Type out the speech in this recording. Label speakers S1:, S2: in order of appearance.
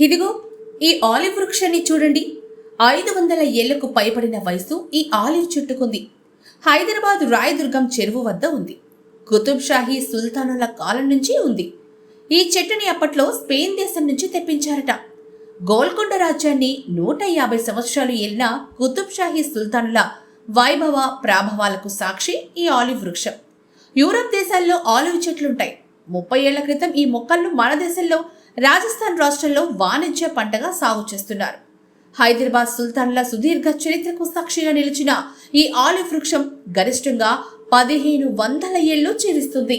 S1: ఇదిగో ఈ ఆలివ్ వృక్షాన్ని చూడండి. ఐదు వందల ఏళ్ళకు పైబడిన వయసు ఈ ఆలివ్ చెట్టుకుంది. హైదరాబాద్ రాయదుర్గం చెరువు వద్ద ఉంది. కుతుబ్ షాహీ సుల్తానుల కాలం నుంచి ఉంది. ఈ చెట్టుని అప్పట్లో స్పెయిన్ దేశం నుంచి తెప్పించారట. గోల్కొండ రాజ్యాన్ని నూట యాభై సంవత్సరాలు ఏలిన కుతుబ్ షాహీ సుల్తానుల వైభవ ప్రాభవాలకు సాక్షి ఈ ఆలివ్ వృక్షం. యూరప్ దేశాల్లో ఆలివ్ చెట్లుంటాయి. ముప్పై ఏళ్ళ క్రితం ఈ మొక్కలను మన దేశంలో రాజస్థాన్ రాష్ట్రంలో వాణిజ్య పంటగా సాగు చేస్తున్నారు. హైదరాబాద్ సుల్తాన్ల సుదీర్ఘ చరిత్రకు సాక్షిగా నిలిచిన ఈ ఆలివ్ వృక్షం గరిష్టంగా పదిహేను వందల ఏళ్ళు జీవిస్తుంది.